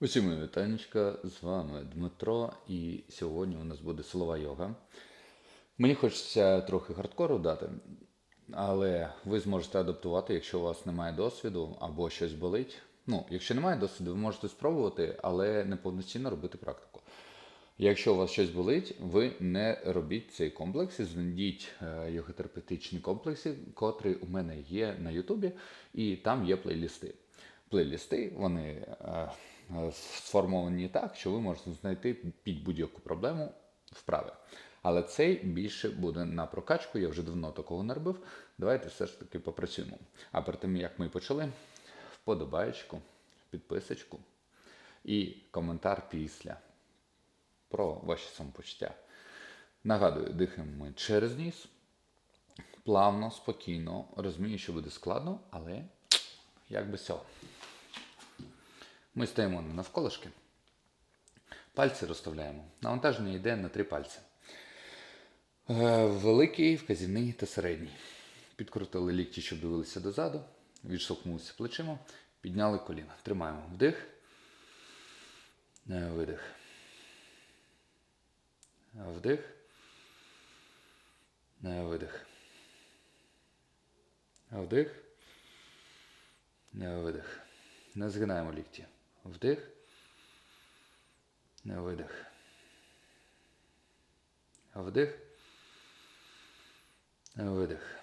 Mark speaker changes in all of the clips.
Speaker 1: Усім вітанечка, з вами Дмитро, і сьогодні у нас буде силова йога. Мені хочеться трохи хардкору дати, але ви зможете адаптувати, якщо у вас немає досвіду або щось болить. Ну, якщо немає досвіду, ви можете спробувати, але не повноцінно робити практику. Якщо у вас щось болить, ви не робіть цей комплекс, і знайдіть е, йоготерапевтичні комплекси, котрі у мене є на Ютубі, і там є плейлісти. Плейлісти вони е, сформовані так, що ви можете знайти під будь-яку проблему вправи. Але цей більше буде на прокачку. Я вже давно такого не робив. Давайте все ж таки попрацюємо. А перед тим як ми почали, вподобаєчку, підписочку і коментар після про ваші самопочуття. Нагадую, дихаємо ми через ніс, плавно, спокійно. Розумію, що буде складно, але як без цього. Ми стоїмо навколишки, пальці розставляємо. Навантаження йде на три пальці. Е, Великий, вказівний та середній. Підкрутили лікті, щоб дивилися дозаду, відштовхнулися плечима, підняли коліна. Тримаємо вдих, е, видих. Вдих. Е, Видих. Вдих. Видих. Не згинаємо лікті. Вдих. Е, Видих. Вдих. Видих.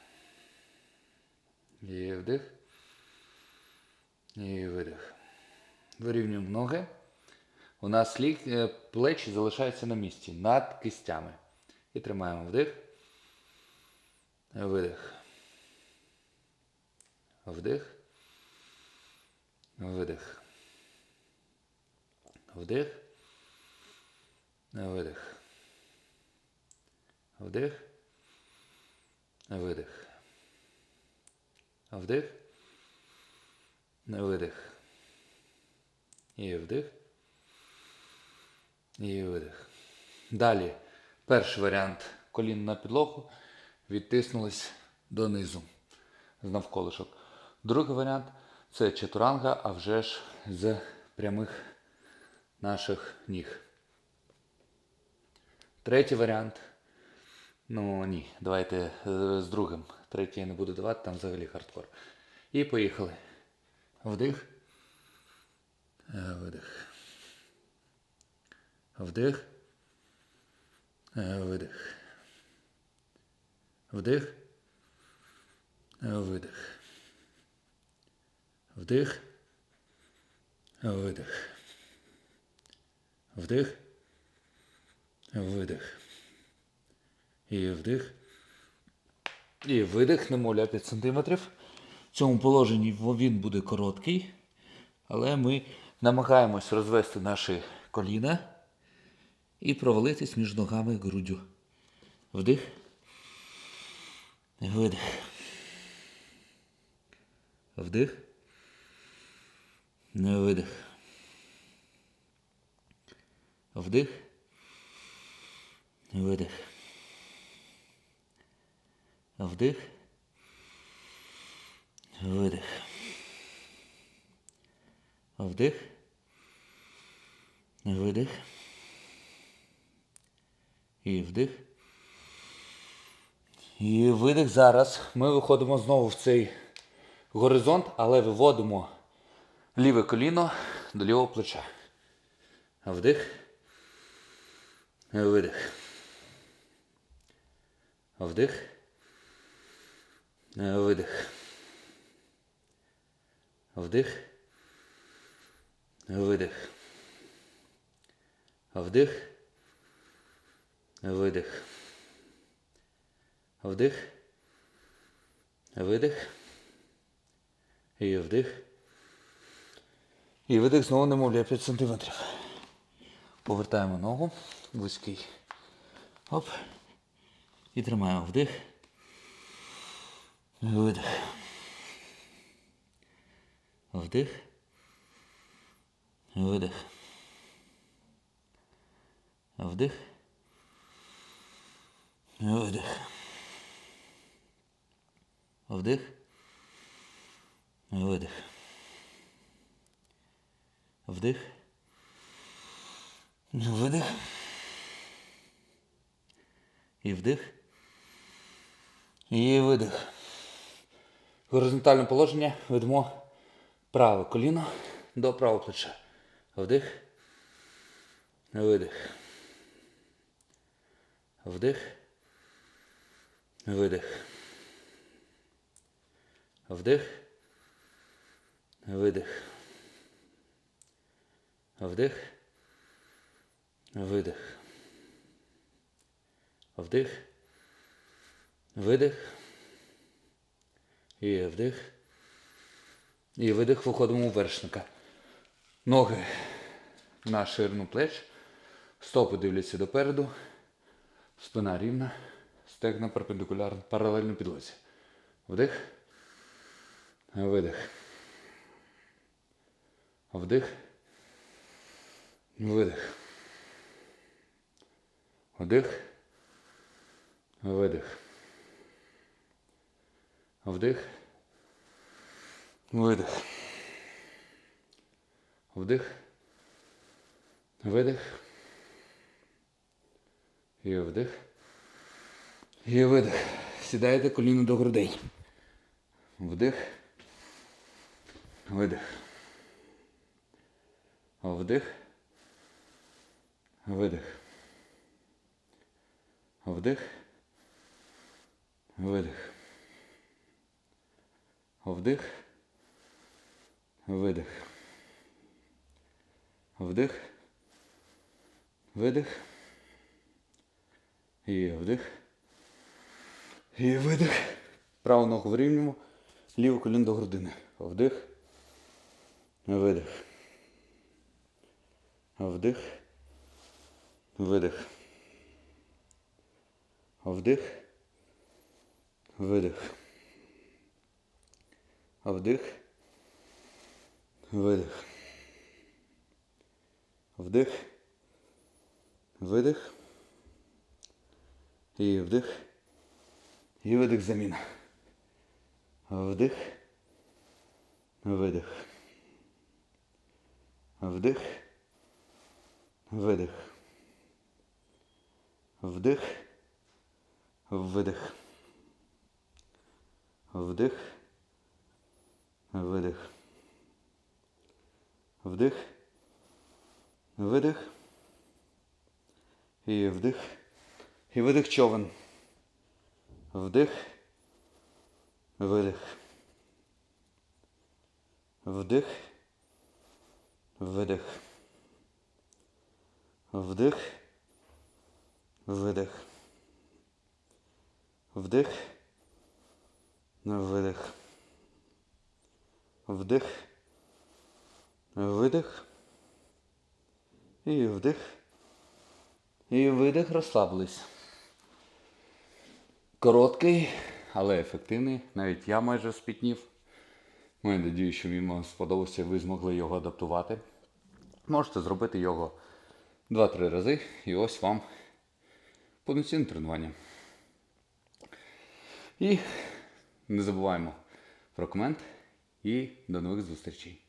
Speaker 1: І вдих. І видих. Вирівнюємо ноги. У нас лік, е, плечі залишаються на місці над кистями. І тримаємо вдих. Видих. Вдих. Видих. Вдих. Видих. Вдих. Видих. Вдих. Видих. І вдих. І видих. Далі. Перший варіант. Колін на підлогу. Відтиснулись донизу з навколишок. Другий варіант це чатуранга, а вже ж з прямих наших ніг. Третій варіант. Ну ні, давайте е, з другим. Третій я не буду давати, там взагалі хардкор. І поїхали. Вдих. Е, Видих. Вдих. Е, Видих. Вдих. Видих. Вдих. Видих. Вдих. Видих. І вдих. І видих, немовля 5 см. В цьому положенні він буде короткий, але ми намагаємось розвести наші коліна і провалитись між ногами груддю. Вдих. Видих. Вдих. Видих. Вдих. Видих. Вдих. Видих. Вдих. Видих. І вдих. І видих. Зараз ми виходимо знову в цей горизонт, але виводимо ліве коліно до лівого плеча. Вдих. Видих. Вдих. Видих. Вдих. Видих. Вдих. Видих. Вдих. Видих. І вдих. І видих знову немовля 5 см. Повертаємо ногу. Вузький. Оп. І тримаємо вдих. Видих. Вдих. Видих. Вдих. Видих. Вдих. Видих. Вдих. Видих. І вдих. І видих. Горизонтальне положення ведемо праве коліно до правого плеча. Вдих. Видих. Вдих. Видих. Вдих. Видих. Вдих. Видих. Вдих. Видих. І вдих. І видих. Виходимо у вершника. Ноги на ширину плеч. Стопи дивляться допереду. Спина рівна. Стегна перпендикулярно. Паралельно підлозі. Вдих. Видих. Вдих. Видих. Вдих. Видих. Вдих. Видих. Вдих. Видих. І вдих. І видих. Сідаєте коліно до грудей. Вдих. Видих. Вдих. Видих. Вдих. Видих. Вдих. Видих. Вдих. Видих. І вдих. І видих. Праву ногу вирівнюємо. Ліву коліно до грудини. Вдих. Видих. Вдих. Видих. Вдих. Видих. Вдих. Видих. Вдих. Видих. І вдих. І видих заміна. Вдих. Видих. Вдих. Видих. Вдих. Видих. Вдих. Видих. Вдих. Видих. І вдих. І видих човен. Вдих. Видих. Вдих. Видих. Вдих. Видих. Вдих. Видих. Вдих. Видих. І вдих. І видих. Розслабились. Короткий, але ефективний. Навіть я майже спітнів. Маю надію, що він вам сподобався, ви змогли його адаптувати. Можете зробити його 2-3 рази, і ось вам повноцінне тренування. І не забуваємо про комент і до нових зустрічей.